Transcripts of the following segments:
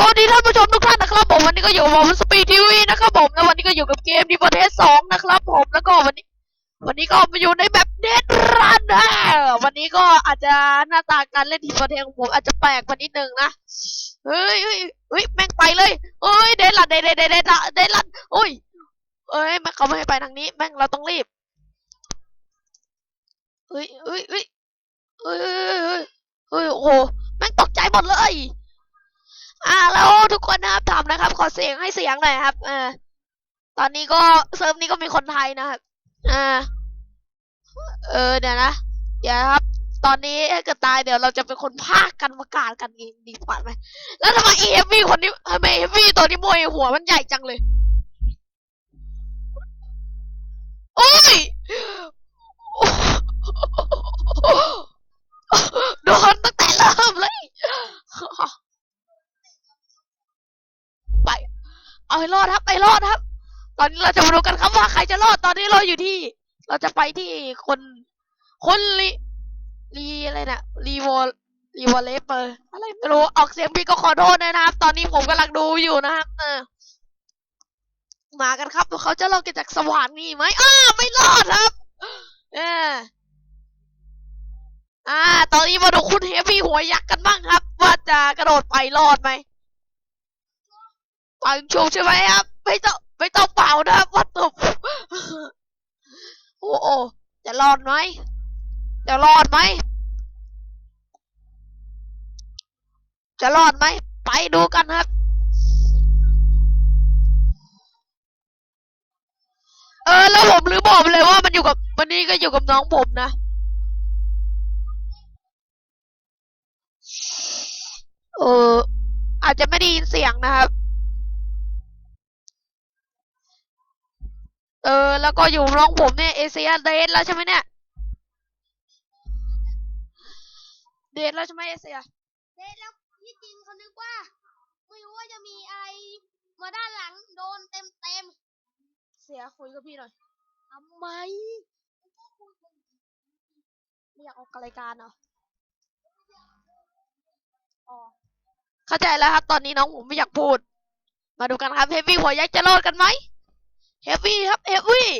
สวัสดีท่านผู้ชมทุกท่านนะครับผมวันนี้ก็อยู่กับผมสปีดทีวีนะครับผมแล้ววันนี้ก็อยู่กับเกมดีประเทศสองนะครับผมแล้วก็วันนี้ วันนี้ก็มาอยู่ในแบบเดดรันนะวันนี้ก็อาจจะหน้าตาการเล่นทีประเทศของผมอาจจะแปลกไปนิดนึงนะเฮ้ยเฮ้ยเฮ้ยแม่งไปเลยเฮ้ยเดดรันเดดเดดเดดเดดเดดรันโอ้ยเอ้ยแม่งเขาไม่ให้ไปทางนี้แม่งเราต้องรีบเฮ้ยเฮ้ยเฮ้ยเฮ้ยเฮ้ยเฮ้ยเฮ้ยโอ้โหแม่งตกใจหมดเลย อ่าแล้วทุกคนนะครับทำนะครับ ขอเสียงให้เสียงหน่อยครับเออตอนนี้ก็เซิร์ฟนี้ก็มีคนไทยนะครับอ่าเออเดี๋ยวนะเดี๋ยวครับ ตอนนี้ถ้าเกิดตายเดี๋ยวเราจะเป็นคนพากกันประกาศกันเองดีกว่าไหมแล้วทำไมเอฟวีคนนี้ทำไมเอฟวีตัวนี้มวยหัวมันใหญ่จังเลยโอ้ยโดนตั้งแต่เริ่มเลย เอาให้รอดครับไปรอดครับ ตอนนี้เราจะมาดูกันครับว่าใครจะรอดตอนนี้เราอยู่ที่ เราจะไปที่คน คนรีรีอะไรนะรีวอลรีวอลเลเปอร์อะไรไม่รู้ออกเสียงพี่ก็ขอโทษนะครับ ตอนนี้ผมกำลังดูอยู่นะครับเออมากันครับว่าเขาจะรอดกันจากสว่านนี่ไหมอ้าไม่รอดครับ เอออ่า ตอนนี้มาดูคุณเฮฟวี่หัวยักษ์กันบ้างครับ ว่าจะกระโดดไปรอดไหม ปังชุบใช่ไหมครับ ไม่ต้องไม่ต้องเป่านะครับวัดตุบโอ้โอจะรอดไหมจะรอดไหมจะรอดไหมไปดูกันครับเออแล้วผมลืมบอกไปเลยว่ามันอยู่กับวันนี้ก็อยู่กับน้องผมนะ เอออาจจะไม่ได้ยินเสียงนะครับ เออ แล้วก็อยู่น้องผมเนี่ยเอเซียเดทแล้วใช่ไหมเนี่ย เดทแล้วใช่ไหมเอเซียเดทแล้วที่จริงเขานึกว่า ไม่รู้ว่าจะมีอะไรมาด้านหลังโดนเต็มเต็มเสียคุยกับพี่หน่อยๆทำไมไม่อยากออกรายการเหรออ๋อเข้าใจแล้วครับ ตอนนี้น้องผมไม่อยากพูด มาดูกันครับเฮฟวี่หัวยักษ์จะรอดกันไหม เฮฟวี่ครับเฮฟวี่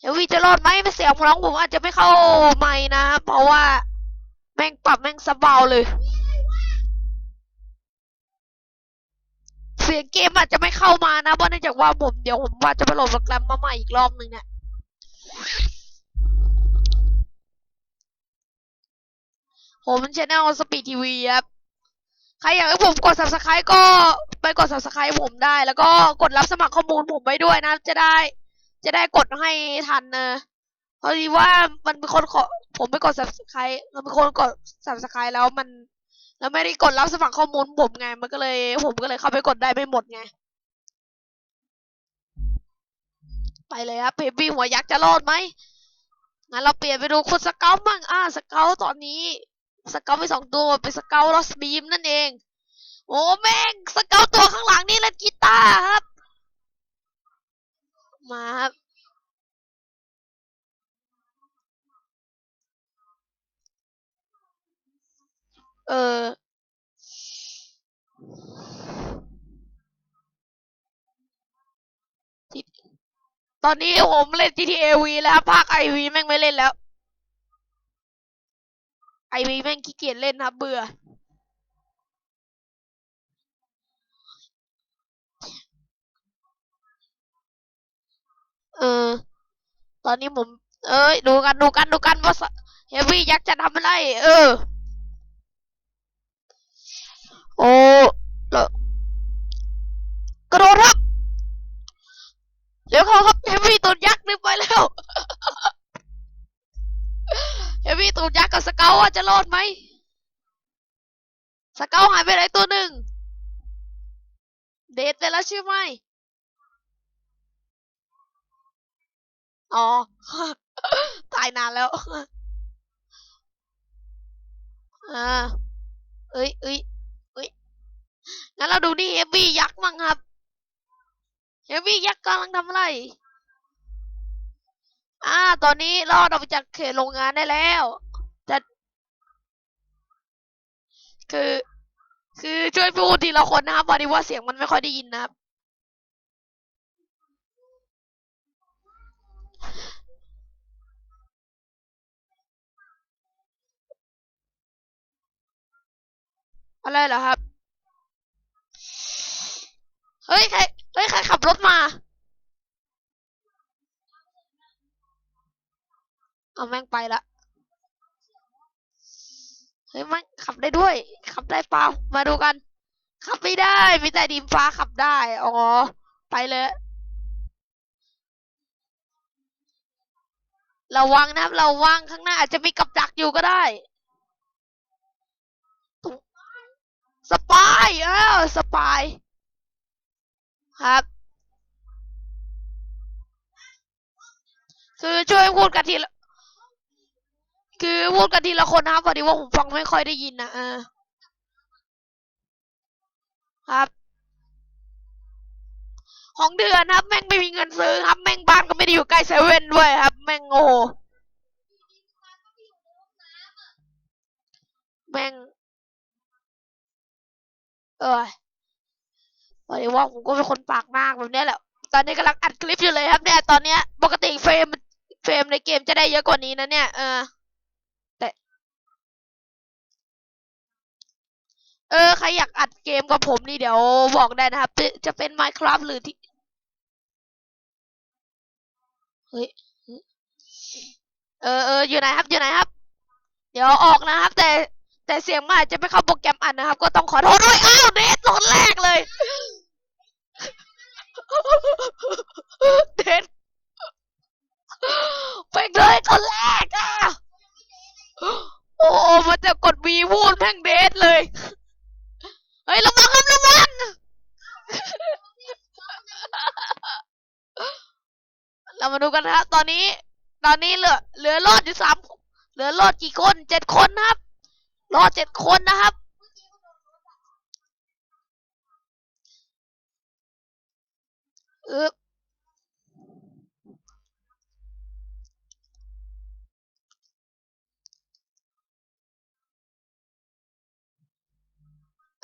เฮฟวี่จะรอดไหมไม่เสียงของน้องผมอาจจะไม่เข้าไมค์นะ เพราะว่าแม่งปรับแม่งสบาเลย เสียงเกมอาจจะไม่เข้ามานะเพราะเนื่องจากว่าผมเดี๋ยวผมว่าจะไปโหลดโปรแกรมมาใหม่อีกรอบหนึ่งเนี่ยผมชแนลสปีดทีวีครับ ใครอยากให้ผมกด subscribe ก็ไปกด subscribe ผมได้ แล้วก็กดรับสมัครข้อมูลผมไว้ด้วยนะ จะได้ จะได้กดให้ทันนะเพราะดีว่ามันเป็นคนขอผมไปกด subscribe มันเป็นคนกด subscribe แล้วมัน แล้วไม่ได้กดรับสมัครข้อมูลผมไง มันก็เลย ผมก็เลยเข้าไปกดได้ไม่หมดไง ไปเลยครับเพบี้หัวยักษ์จะรอดไหมงั้นเราเปลี่ยนไปดูคุณสเกลบ้างอ่าสเกลตอนนี้ สเกลไปสองตัวเป็นสเกลลอสบีมนั่นเอง โอ้แม่งสเกลตัวข้างหลังนี่เล่นกีตาร์ครับ มาครับเออ ตอนนี้ผมเล่น GTA V แล้วภาค IV แม่งไม่เล่นแล้ว IV แม่งขี้เกียจเล่นครับ เบื่อ เออ ตอนนี้ผม เอ้ย ดูกันดูกันดูกันว่าเฮฟวี่ยักษ์จะทำอะไร เออ โอ้กระโดดครับ เดี๋ยวเขาครับเฮฟวี่ตูดยักษ์นึงไปแล้ว เฮฟวี่ตูดยักษ์กับสเกลว่าจะรอดไหมสเกลหายไปไหนตัวหนึ่ง เดทไปแล้วใช่ไหมอ๋อ ตายนานแล้วอ่าเอ้ยเอ้ยเอ้ยงั้นเราดูนี่เฮฟวี่ยักษ์มั่งครับเฮฟวี่ยักษ์กำลังทำอะไร อ่า ตอนนี้รอดออกไปจากเขตโรงงานได้แล้วจะคือ คือช่วยพูดทีละคนนะครับพอดีว่าเสียงมันไม่ค่อยได้ยินนะครับ อะไรเหรอครับ เฮ้ย ใคร เฮ้ย ใครขับรถมา เอาแม่งไปละ เฮ้ยแม่งขับได้ด้วย ขับได้เปล่า มาดูกัน ขับไม่ได้ มีแต่ดิมฟ้าขับได้ อ๋อ ไปเลย ระวังนะครับระวังข้างหน้าอาจจะมีกับดักอยู่ก็ได้ สปายเออสปาย ครับคือช่วยพูดกันทีละ คือพูดกันทีละคนนะครับพอดีว่าผมฟังไม่ค่อยได้ยินนะเออครับ ของเดือนครับ แม่งไม่มีเงินซื้อครับ แม่งบ้านก็ไม่ได้อยู่ใกล้เซเว่นด้วยครับ แม่งโง่แม่ง เออบอกเลยว่าผมก็เป็นคนปากมากแบบนี้แหละตอนนี้กำลังอัดคลิปอยู่เลยครับเนี่ยตอนเนี้ย ปกติเฟรมเฟรมในเกมจะได้เยอะกว่านี้นะเนี่ยเออ แต่ เออ ใครอยากอัดเกมกับผมนี่เดี๋ยวบอกได้นะครับ จะจะเป็น Minecraft หรือที่ เฮ้ย เออเอออยู่ไหนครับอยู่ไหนครับ เดี๋ยวออกนะครับ แต่แต่เสียงมาจะไม่เข้าโปรแกรมอัดนะครับ ก็ต้องขอโทษด้วยอ้าวเดทตอนแรกเลยเดทไปเลยตอนแรกอะ โอ้ มันจะกดวีพูดแม่งเดทเลย เฮ้ยระวังครับระวังเรามาดูกันนะครับตอนนี้ ตอนนี้เหลือ เหลือรอดอยู่สามเหลือรอดกี่คนเจ็ดคนนะครับ รอดเจ็ดคนนะครับ เออ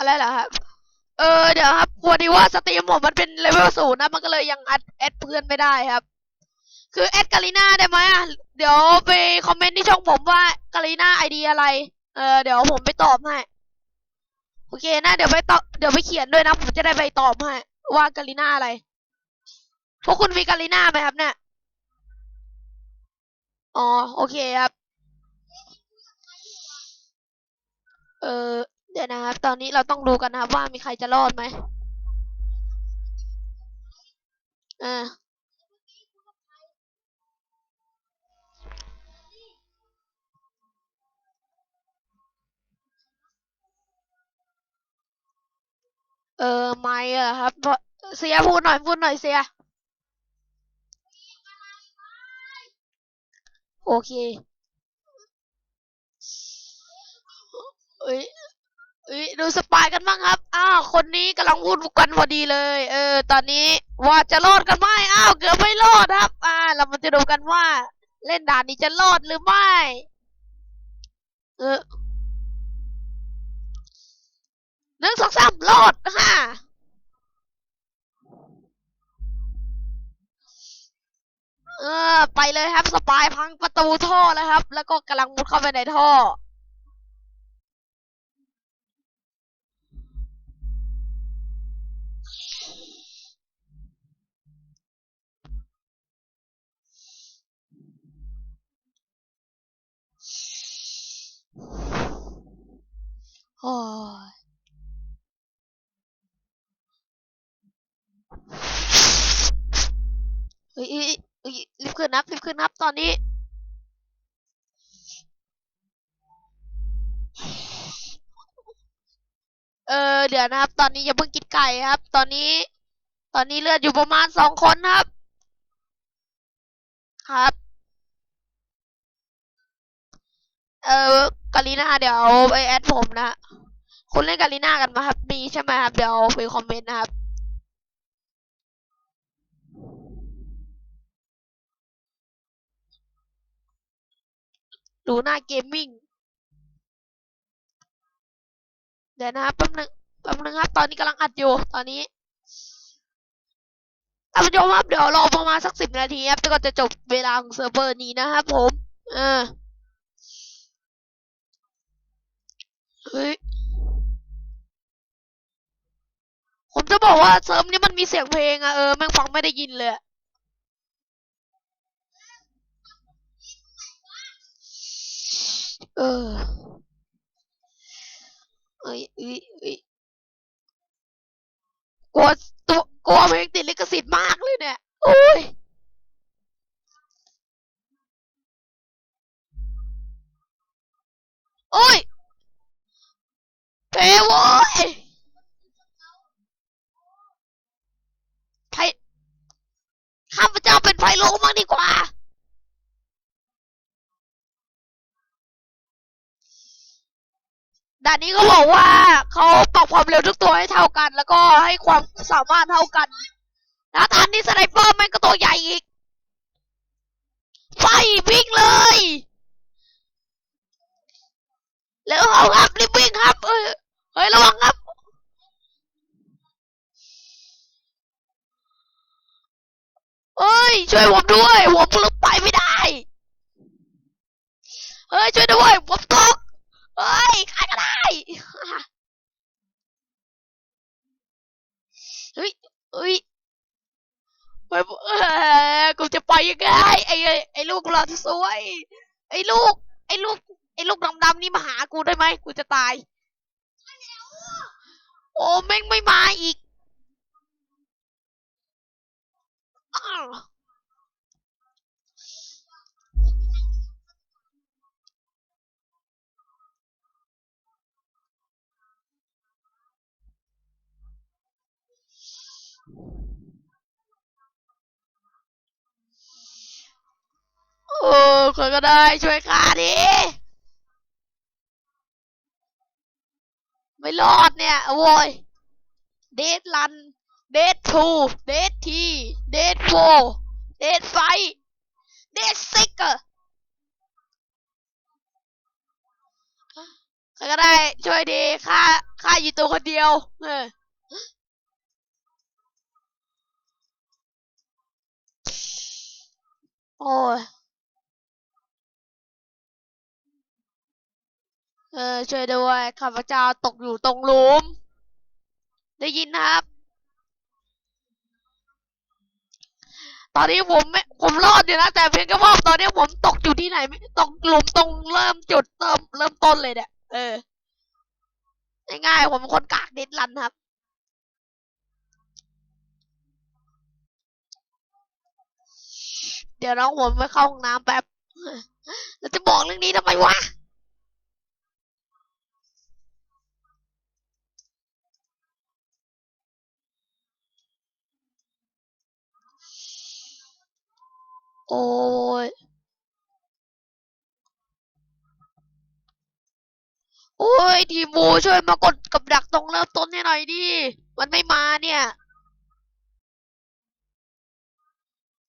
อะไรเหรอครับ เออเดี๋ยวครับพอดีว่าสตรีมผมมันเป็นเลเวลศูนย์นะ มันก็เลยยังอัดแอดเพื่อนไม่ได้ครับ คือแอดกาลิน่าได้ไหมอะเดี๋ยวไปคอมเมนต์ที่ช่องผมว่ากาลิน่าไอดีอะไร เออเดี๋ยวผมไปตอบให้ โอเคนะ เดี๋ยวไปตอบเดี๋ยวไปเขียนด้วยนะ ผมจะได้ไปตอบให้ว่ากาลิน่าอะไร พวกคุณมีกาลิน่าไหมครับเนี่ยอ๋อโอเคครับ เออ เดี๋ยวนะครับ ตอนนี้เราต้องดูกันนะครับ ว่ามีใครจะรอดไหมเออเออไม่อะครับเพราะเสียพูดหน่อยพูดหน่อยเสียโอเคเอ้ย เอ้ยดูสปายกันบ้างครับ อ้าว คนนี้กำลังพูดกันพอดีเลย เออ ตอนนี้ว่าจะรอดกันไหมอ้าว เกือบไม่รอดครับ อ่า เรามาจะดูกันว่า เล่นด่านนี้จะรอดหรือไม่ เออหนึ่งสองสามรอดฮ่าเออ ไปเลยครับ สปายพังประตูท่อแล้วครับ แล้วก็กำลังมุดเข้าไปในท่อ โอ้ยเฮ้ยเฮ้ยเฮ้ยรีบขึ้นนับรีบขึ้นนับตอนนี้เออเดี๋ยวนะครับ ตอนนี้อย่าเพิ่งกินไก่ครับ ตอนนี้ ตอนนี้เลือดอยู่ประมาณสองคนครับ ครับ เออกาลิน่าเดี๋ยวไปแอดผมนะคุณเล่นกาลิน่ากันไหมาครับ มีใช่ไหมครับ เดี๋ยวไปคอมเมนต์นะครับดูหน้าเกมมิ่ง เดี๋ยวนะครับแป๊บนึงแป๊บนึงครับ ตอนนี้กำลังอัดอยู่ ตอนนี้ท่านผู้ชมครับ เดี๋ยวรอประมาณสักสิบนาทีครับแล้วก็จะจบเวลาของเซิร์ฟเวอร์นี้นะครับผม เออ เฮ้ย ผมจะบอกว่าเซิร์ฟนี้มันมีเสียงเพลงอะเออแม่งฟังไม่ได้ยินเลยเออเอ้ยเอ้ยเอ้ยกลัวตัวกลัวเพลงติดลิขสิทธิ์มากเลยเนี่ยโอ้ยโอ้ย เพลงโว้ยไพข้าพเจ้าเป็นไพโลมากดีกว่า ด่านนี้ก็บอกว่าเขาปรับความเร็วทุกตัวให้เท่ากัน แล้วก็ให้ความสามารถเท่ากัน แล้วตอนนี้สไนเปอร์แม่งก็ตัวใหญ่อีก ไฟวิ่งเลยแล้วเอาครับรีบวิ่งครับเอ้ย เฮ้ยระวังครับ เฮ้ย ช่วยผมด้วยผมลงไปไม่ได้ เฮ้ย ช่วยด้วยผมตก เฮ้ยใครก็ได้ เฮ้ยเฮ้ยกูจะไปยังไงไอ้ไอ้ไอ้ลูกหลาสวย ไอ้ลูก ไอ้ลูก ไอ้ลูกดำๆนี่มาหากูได้ไหมกูจะตาย โอ้แม่งไม่มาอีกโอ้ใครก็ได้ช่วยข้าดิ ไม่รอดเนี่ยโว้ยเดทลันเดททูเดททีเดทโฟเดทไฟเดทซิกอะใครก็ได้ช่วยดีข้าข้าอยู่ตัวคนเดียวเออโอ้ย เออช่วยด้วยข้าพเจ้าตกอยู่ตรงหลุม ได้ยินนะครับ ตอนนี้ผมไม่ผมรอดอยู่นะแต่เพียงแค่ว่าตอนนี้ผมตกอยู่ที่ไหนไม่ตกหลุมตรงเริ่มจุดเริ่มเริ่มต้นเลยเนี่ยเออง่ายๆผมเป็นคนกากเด็ดลันครับเดี๋ยวน้องผมไปเข้าห้องน้ำแป๊บแล้วจะบอกเรื่องนี้ทำไมวะ โอ้ยโอ้ยทีมูช่วยมากดกับดักตรงเริ่มต้นให้หน่อยดิ มันไม่มาเนี่ย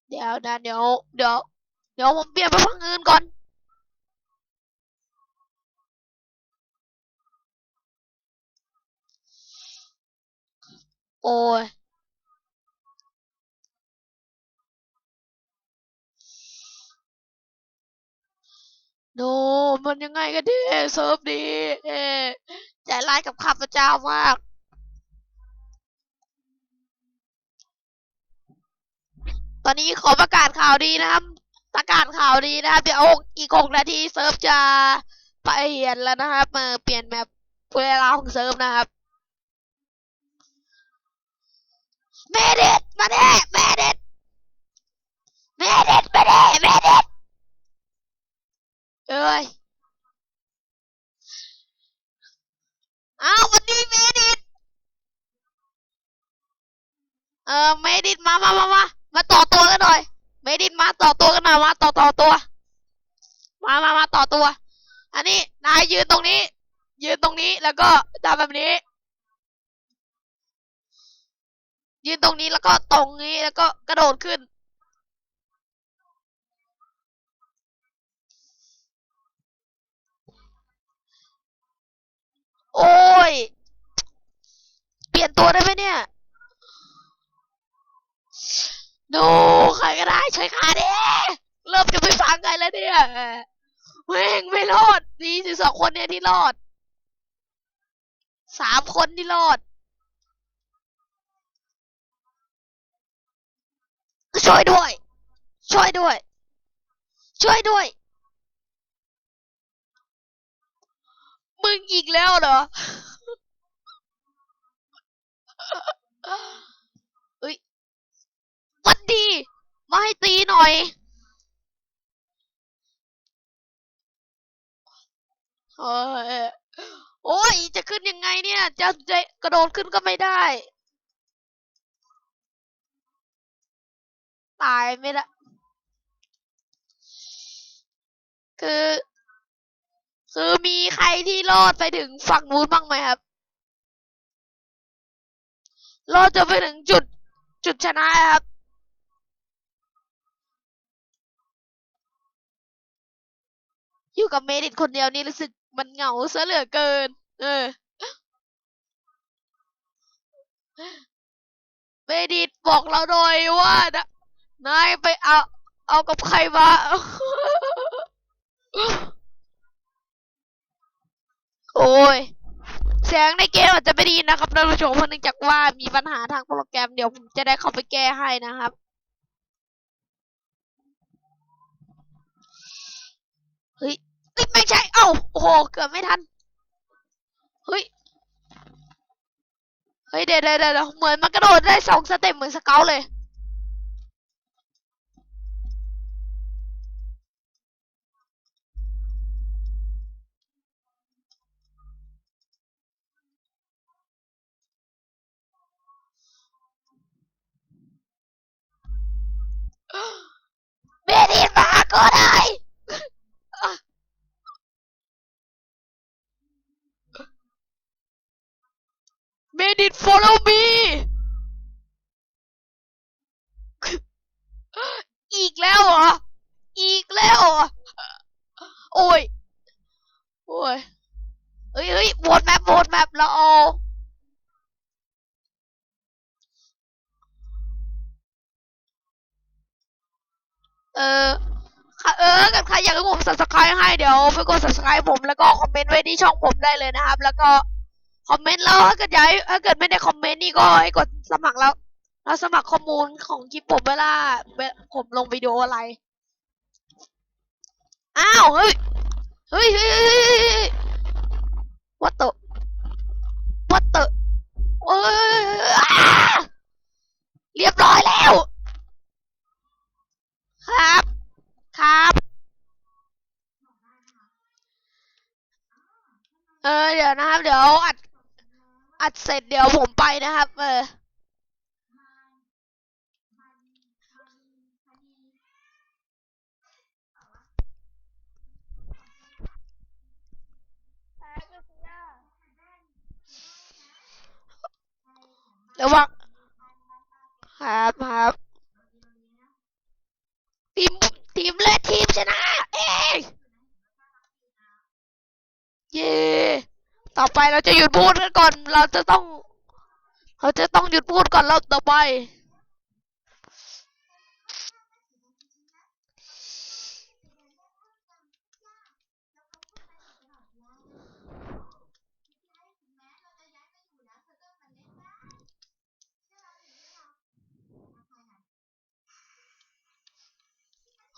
เดี๋ยวนะเดี๋ยว เดี๋ยว เดี๋ยวผมเปลี่ยนไปฟังอื่นก่อนโอ้ย โนมันยังไงกันดีเซิร์ฟดีเออใจร้ายกับข้าพเจ้ามาก ตอนนี้ขอประกาศข่าวดีนะครับ ประกาศข่าวดีนะครับ เดี๋ยวอีกหกนาทีเซิร์ฟจะเปลี่ยนแล้วนะครับมาเปลี่ยนแมปเวลาของเซิร์ฟนะครับแม่เด็ดมาเด้แม่เด็ดแม่เด็ดมาเด้แม่เด็ด เอ้ยอ้าววันนี้เมดิตเออเมดิตมามามามามาต่อตัวกันหน่อย เมดิตมาต่อตัวกันหน่อยมาต่อต่อตัว มามามาต่อตัว อันนี้นายยืนตรงนี้ ยืนตรงนี้แล้วก็ทำแบบนี้ ยืนตรงนี้แล้วก็ตรงนี้แล้วก็กระโดดขึ้น โอ้ย เปลี่ยนตัวได้ไหม เนี่ยโนใครก็ได้ช่วยข้าดิเริ่มจะไม่ฟังใครแล้วเนี่ยแม่งไม่รอดดีสิสองคนเนี่ยที่รอดสามคนที่รอด ช่วยด้วย ช่วยด้วย ช่วยด้วย มึงอีกแล้วเหรอ เอ้ยวันดี มาให้ตีหน่อยโอ้ยโอ้ยจะขึ้นยังไงเนี่ย จะจะกระโดดขึ้นก็ไม่ได้ ตายไม่ละคือ คือมีใครที่รอดไปถึงฝั่งนู้นบ้างไหมครับ รอจะไปถึงจุด จุดชนะครับ อยู่กับเมดิตคนเดียวนี่รู้สึกมันเหงาซะเหลือเกิน เออ เมดิตบอกเราหน่อยว่านะนายไปเอา เอากับใครมาโอ้ย สียงในเกมอาจจะไม่ดีนะครับท่านผู้ชมเพราะเนื่องจากว่ามีปัญหาทางโปรแกรมเดี๋ยวผมจะได้เข้าไปแก้ให้นะครับ เฮ้ยเอ้ยไม่ใช่ เอ้าโอ้โห เกือบไม่ทัน เฮ้ย เฮ้ยเดะเดี๋ยวเดี๋ยวเหมือนมันกระโดดได้สองสเต็ปเหมือนสเกลเลย เมดินมาก็ได้เมดิน follow me อีกแล้วเหรอ อีกแล้วเหรอ โอ้ย โอ้ย เฮ้ยเฮ้ยโหวตแมปโหวตแมปแล้วเอาเออค่ะเออกับใครอยากให้ผม subscribe ให้เดี๋ยกด subscribe ผมแล้วก็คอมเมนต์ไว้ที่ช่องผมได้เลยนะครับ แล้วก็คอมเมนต์แล้วถ้าเกิดอยากให้ถ้าเกิดไม่ได้คอมเมนต์นี่ก็ให้กดสมัครแล้วเราสมัครข้อมูลของคลิปผมเวลาผมลงวิดีโออะไร อ้าว เฮ้ย เฮ้ยเฮ้ยเฮ้ยเฮ้ยเฮ้ย what the what the เอ้ยอ้าเรียบร้อยแล้ว ครับ ครับ เออเดี๋ยวนะครับ เดี๋ยวอัดอัดเสร็จเดี๋ยวผมไปนะครับ เออระวังครับครับ ทีม ทีมเลดทีมชนะ เอย เย่ต่อไปเราจะหยุดพูดกันก่อน เราจะต้อง เราจะต้องหยุดพูดก่อนเราต่อไป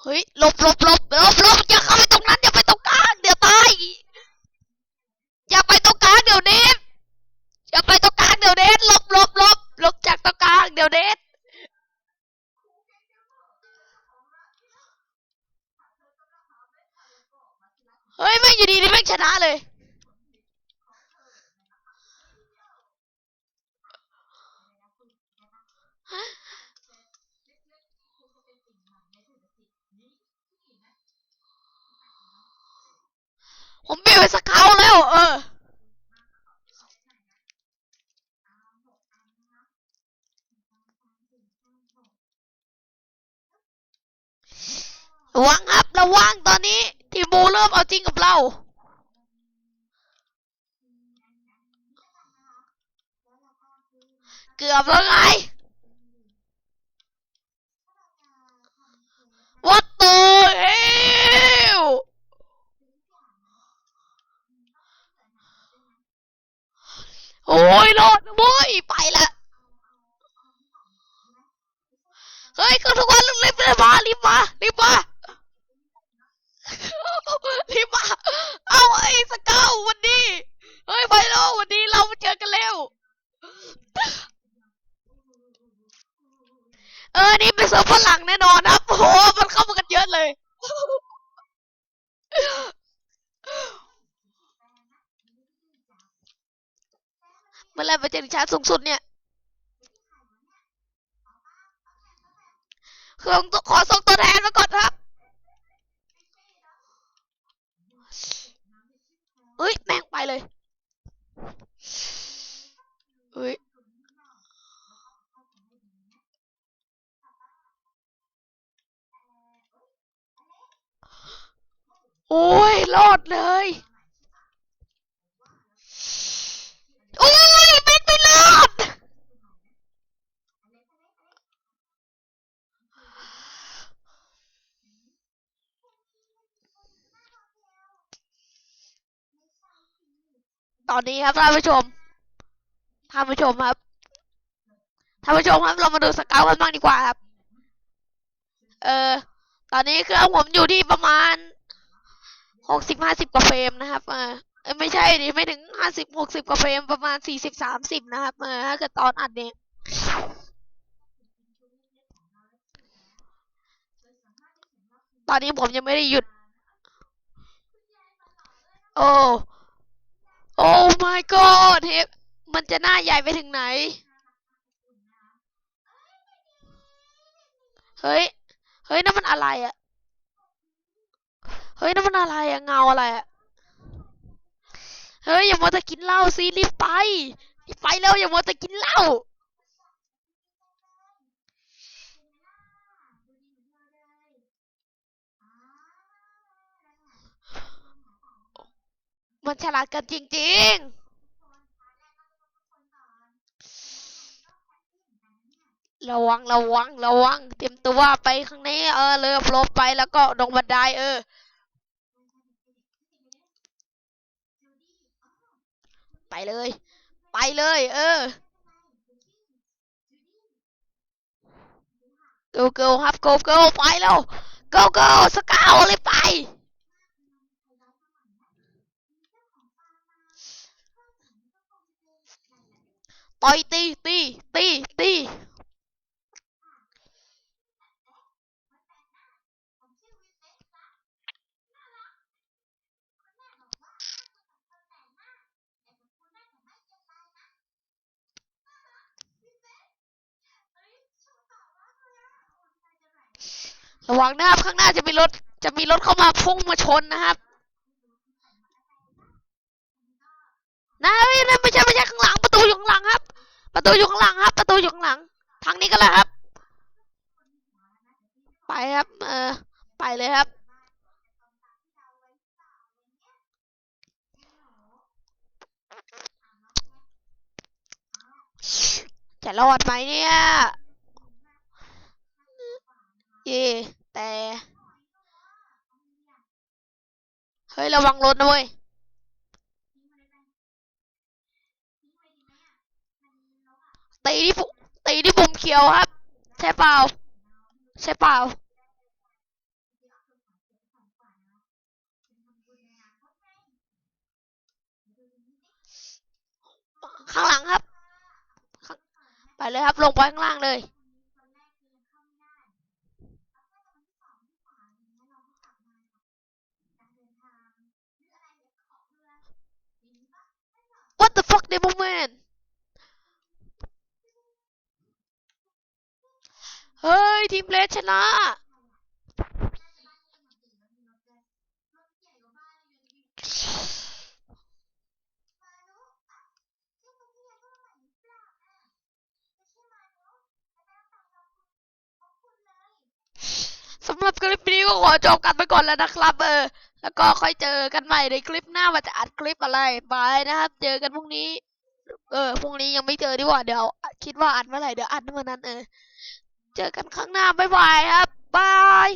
เฮ้ยหลบหลบหลบหลบหลบอย่าเข้าไปตรงนั้นอย่าไปตรงกลางเดี๋ยวตายอย่าไปตรงกลางเดี๋ยวเน็ตอย่าไปตรงกลางเดี๋ยวเน็ตหลบหลบหลบหลบจากตรงกลางเดี๋ยวเน็ตเฮ้ยแม่งอยู่ดีนี่แม่งชนะ เลย ผมเปลี่ยนเป็นสเกลแล้ว เออระวังครับระวังตอนนี้ ทีมบูเริ่มเอาจริงกับเรา เกือบแล้วไง What the hell โอ้ยรอดนะเว้ยไปละเฮ้ยคือทุกคนรีบรีบมารีบมารีบมารีบมาเอาไอ้สเกลวันนี้เฮ้ยไปแล้ววันนี้เรามาเจอกันแล้ว เออ นี่เป็นเซิร์ฟฝรั่งแน่นอนครับโอ้โหมันเข้ามากันเยอะเลย เมื่อไรมาเจอดิชาร์จสูงสุดเนี่ย คือต้องขอส่งตัวแทนมาก่อนครับ เฮ้ย แม่งไปเลย เฮ้ย โอ้ย รอดเลย โอ้ยแม่งไม่รอด ต อนนี้ครับท่านผู้ชมท่านผู้ชมครับท่านผู้ชมครับเรามาดูสเกลกันบ้างดีกว่าครับ เออตอนนี้เครื่องผมอยู่ที่ประมาณหกสิบห้าสิบกว่าเฟรมนะครับ เออไม่ใช่ดิไม่ถึงห้าสิบหกสิบกว่าเฟรมประมาณสี่สิบสามสิบนะครับเออถ้าเกิดตอนอัดเนี่ยตอนนี้ผมยังไม่ได้หยุด โอ้ โอ้ my god เฮฟมันจะหน้าใหญ่ไปถึงไหน เฮ้ย เฮ้ยนั่นมันอะไรอะ เฮ้ยนั่นมันอะไรอะเงาอะไรอะเฮ้ยอย่ามัวแต่กินเหล้าสิรีบไปรีบไปแล้วอย่ามัวแต่กินเหล้า มันฉลาดกันจริง ๆ ระวังระวังระวัง เตรียมตัวไปข้างนี้ เออเรือลบไปแล้วก็ลงบันไดเออ ไปเลย ไปเลย เออ go go ครับ go go ไปแล้ว go go สกาวเลยไป ต่อยตีตีตีตีระวังนะครับข้างหน้าจะมีรถจะมีรถเข้ามาพุ่งมาชนนะครับ นะเอ้ยนั่นไม่ใช่ไม่ใช่ข้างหลังประตูอยู่ข้างหลังครับ ประตูอยู่ข้างหลังครับ ประตูอยู่ข้างหลัง ทางนี้ก็แล้วครับ ไปครับ เออ ไปเลยครับจะรอดไหมเนี่ย เย่แต่ เฮ้ย ระวังรถนะเว้ย ตีที่ปุ่มตีที่ปุ่มเขียวครับ ใช่เปล่า ใช่เปล่า ข้างหลังครับ ไปเลยครับ ลงไปข้างล่างเลย What the fuck ในโมเมนต์ เฮ้ย ทีมเลสชนะ สำหรับคลิปนี้ก็ขอจบกันไปก่อนแล้วนะครับเออ แล้วก็ค่อยเจอกันใหม่ในคลิปหน้าว่าจะอัดคลิปอะไรบายนะครับ เจอกันพรุ่งนี้ เออพรุ่งนี้ยังไม่เจอดีกว่าเดี๋ยว คิดว่าอัดเมื่อไหร่เดี๋ยวอัดเมื่อนั้นเออ เจอกันครั้งหน้าบ๊ายบายครับบาย